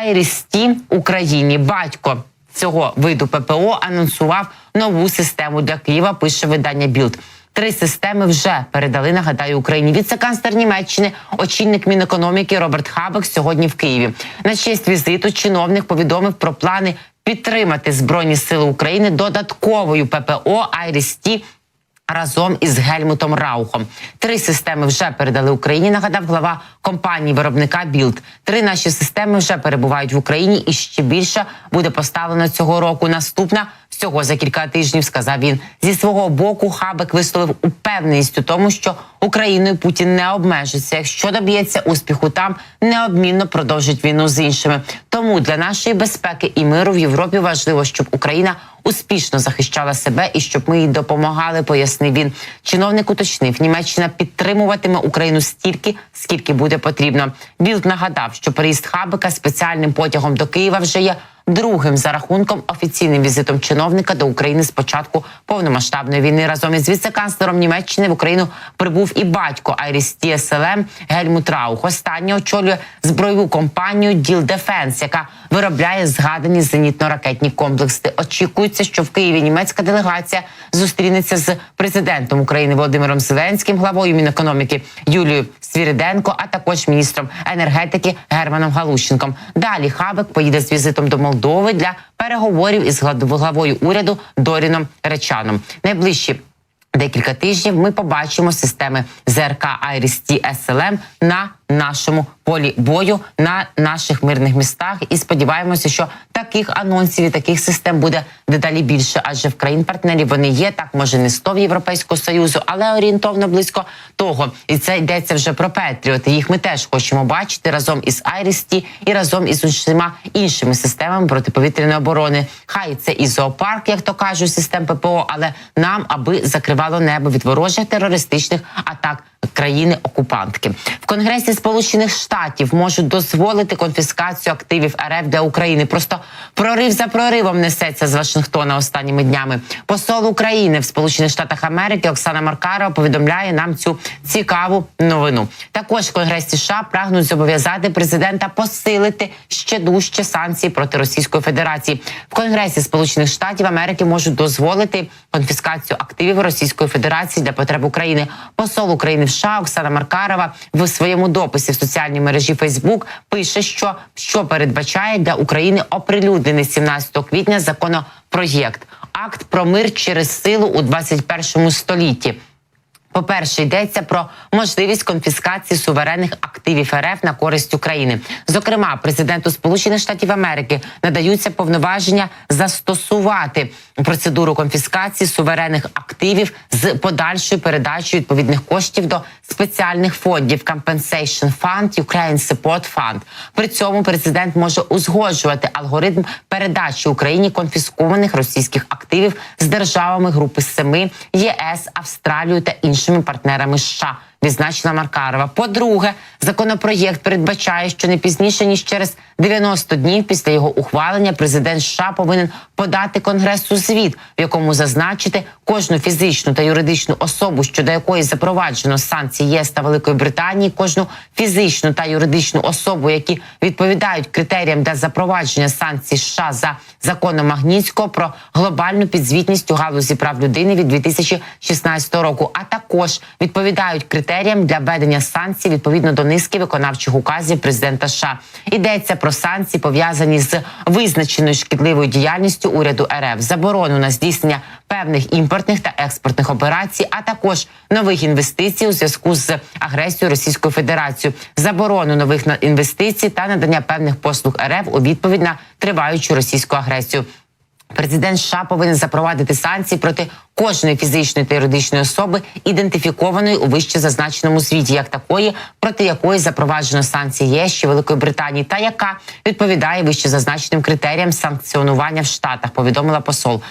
Айрісті Україні. Батько цього виду ППО анонсував нову систему для Києва. Пише видання Білд. Три системи вже передали. Нагадаю Україні. Віце-канцлер Німеччини, очільник Мінекономіки Роберт Хабек сьогодні в Києві. На честь візиту чиновник повідомив про плани підтримати збройні сили України додатковою ППО Айрісті разом із Гельмутом Раухом. Три системи вже передали Україні. Нагадав глава компанії виробника Білд. Три наші системи вже перебувають в Україні, і ще більше буде поставлено цього року. Наступна всього за кілька тижнів. Сказав він зі свого боку. Хабек висловив упевненість у тому, що Україною Путін не обмежиться. Якщо доб'ється успіху, там неодмінно продовжить війну з іншими. Тому для нашої безпеки і миру в Європі важливо, щоб Україна успішно захищала себе і щоб ми їй допомагали. Пояснив він. Чиновник уточнив, Німеччина підтримуватиме Україну стільки, скільки буде потрібно. Білд нагадав, що переїзд Хабека спеціальним потягом до Києва вже є. Другим за рахунком офіційним візитом чиновника до України з початку повномасштабної війни разом із віце-канцлером Німеччини в Україну прибув і батько Айрісті СЛМ Гельмут Раух. Останній очолює збройову компанію Діл Дефенс, яка виробляє згадані зенітно-ракетні комплекси. Очікується, що в Києві німецька делегація зустрінеться з президентом України Володимиром Зеленським, главою Мінекономіки Юлією Свіриденко, а також міністром енергетики Германом Галущенком. Далі Хабек поїде з візитом до Молдови для переговорів із главою уряду Доріном Речаном. Найближчі декілька тижнів ми побачимо системи ЗРК Айрісті СЛМ на нашому полі бою на наших мирних містах. І сподіваємося, що таких анонсів і таких систем буде дедалі більше. Адже в країн партнерів вони є так, може не 100 в Європейського союзу, але орієнтовно близько того. І це йдеться вже про Петріоти. Їх ми теж хочемо бачити разом із Айрісті і разом із усіма іншими системами протиповітряної оборони. Хай це і зоопарк, як то кажуть, систем ППО, але нам аби закривало небо від ворожих терористичних атак країни-окупантки в Конгресі Сполучених Штатів можуть дозволити конфіскацію активів РФ для України. Просто прорив за проривом несеться з Вашингтона останніми днями. Посол України в Сполучених Штатах Америки Оксана Маркарова повідомляє нам цю цікаву новину. Також Конгресі США прагнуть зобов'язати президента посилити ще дужче санкції проти Російської Федерації. В Конгресі Сполучених Штатів Америки можуть дозволити конфіскацію активів Російської Федерації для потреб України. Посол України в США Оксана Маркарова в своєму дописі в соціальній мережі Фейсбук пише, що що передбачає для України оприлюднений 17 квітня законопроєкт акт про мир через силу у 21 столітті. По-перше, йдеться про можливість конфіскації суверенних активів РФ на користь України. Зокрема, президенту Сполучених Штатів Америки надаються повноваження застосувати процедуру конфіскації суверенних активів з подальшою передачею відповідних коштів до спеціальних фондів Compensation Fund, Ukraine Support Fund. При цьому президент може узгоджувати алгоритм передачі Україні конфіскованих російських активів з державами Групи Семи, ЄС, Австралією та іншими партнерами США. Відзначила Маркарова. По-друге, законопроєкт передбачає, що не пізніше ніж через 90 днів після його ухвалення президент США повинен подати конгресу звіт, в якому зазначити кожну фізичну та юридичну особу, щодо якої запроваджено санкції ЄС та Великої Британії, кожну фізичну та юридичну особу, які відповідають критеріям для запровадження санкцій США за законом Магнітського про глобальну підзвітність у галузі прав людини від 2016 року, а також відповідають критеріям для введення санкцій відповідно до низки виконавчих указів президента США. Йдеться про санкції пов'язані з визначеною шкідливою діяльністю уряду РФ, заборону на здійснення певних імпортних та експортних операцій, а також нових інвестицій у зв'язку з агресією Російської Федерації, заборону нових інвестицій та надання певних послуг РФ у відповідь на триваючу російську агресію. Президент США повинен запровадити санкції проти кожної фізичної та юридичної особи, ідентифікованої у вище зазначеному світі, як такої, проти якої запроваджено санкції ЄС чи Великої Британії, та яка відповідає вище зазначеним критеріям санкціонування в Штатах. Повідомила посол.